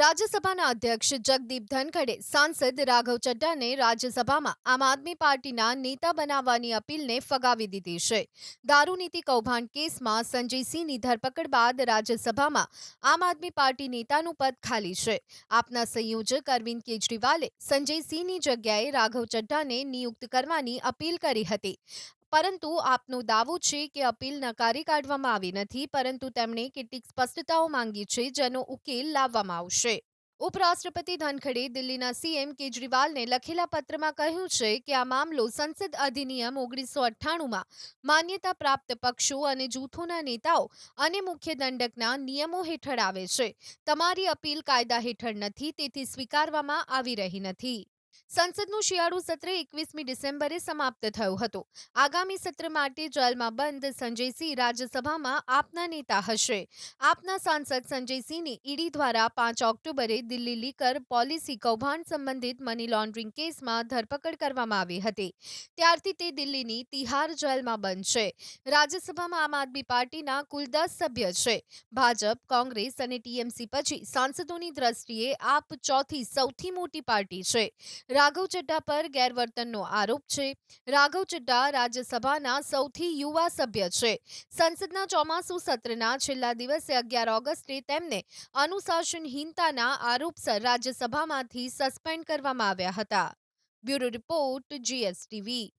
રાજ્યસભાના અધ્યક્ષ જગદીપ ધનખડે સાંસદ રાઘવ ચડ્ડાને રાજ્યસભામાં આમ આદમી પાર્ટીના નેતા બનાવવાની અપીલને ફગાવી દીધી છે. દારૂનીતિ કૌભાંડ કેસમાં સંજય સિંહની ધરપકડ બાદ રાજ્યસભામાં આમ આદમી પાર્ટી નેતાનું પદ ખાલી છે. આપના સંયોજક અરવિંદ કેજરીવાલે સંજયસિંહની જગ્યાએ રાઘવ ચડ્ડાને નિયુક્ત કરવાની અપીલ કરી હતી. પરંતુ આપનો દાવો છે કે અપીલ નકારી કાઢવામાં આવી નથી, પરંતુ તેમણે કેટલીક સ્પષ્ટતાઓ માંગી છે જેનો ઉકેલ લાવવામાં આવશે. ઉપરાષ્ટ્રપતિ ધનખડે દિલ્હીના સીએમ કેજરીવાલને લખેલા પત્રમાં કહ્યું છે કે આ મામલો સંસદ અધિનિયમ ઓગણીસો અઠ્ઠાણુંમાં માન્યતા પ્રાપ્ત પક્ષો અને જૂથોના નેતાઓ અને મુખ્ય દંડકના નિયમો હેઠળ આવે છે. તમારી અપીલ કાયદા હેઠળ નથી, તેથી સ્વીકારવામાં આવી રહી નથી. સંસદનું શિયાળુ સત્ર એકવીસમી ડિસેમ્બરે સમાપ્ત થયું હતું. આગામી સત્ર માટે જેલમાં બંધ સંજયસિંહ રાજ્યસભામાં આપના નેતા હશે. આપના સાંસદ સંજયસિંહની ઈડી દ્વારા પાંચ ઓક્ટોબરે દિલ્હી લીકર પોલિસી કૌભાંડ સંબંધિત મની લોન્ડરિંગ કેસમાં ધરપકડ કરવામાં આવી હતી. ત્યારથી તે દિલ્હીની તિહાર જેલમાં બંધ છે. રાજ્યસભામાં આમ આદમી પાર્ટીના કુલ દસ સભ્ય છે. ભાજપ, કોંગ્રેસ અને ટીએમસી પછી સાંસદોની દ્રષ્ટિએ આપ ચોથી સૌથી મોટી પાર્ટી છે. રાઘવ ચડ્ડા પર ગેરવર્તનનો આરોપ છે. રાઘવ ચડ્ડા રાજ્યસભાના સૌથી યુવા સભ્ય છે. સંસદના ચોમાસુ સત્રના છેલ્લા દિવસે અગિયાર ઓગસ્ટે તેમને અનુશાસનહીનતાના આરોપસર રાજ્યસભામાંથી સસ્પેન્ડ કરવામાં આવ્યા હતા. Bureau report GSTV.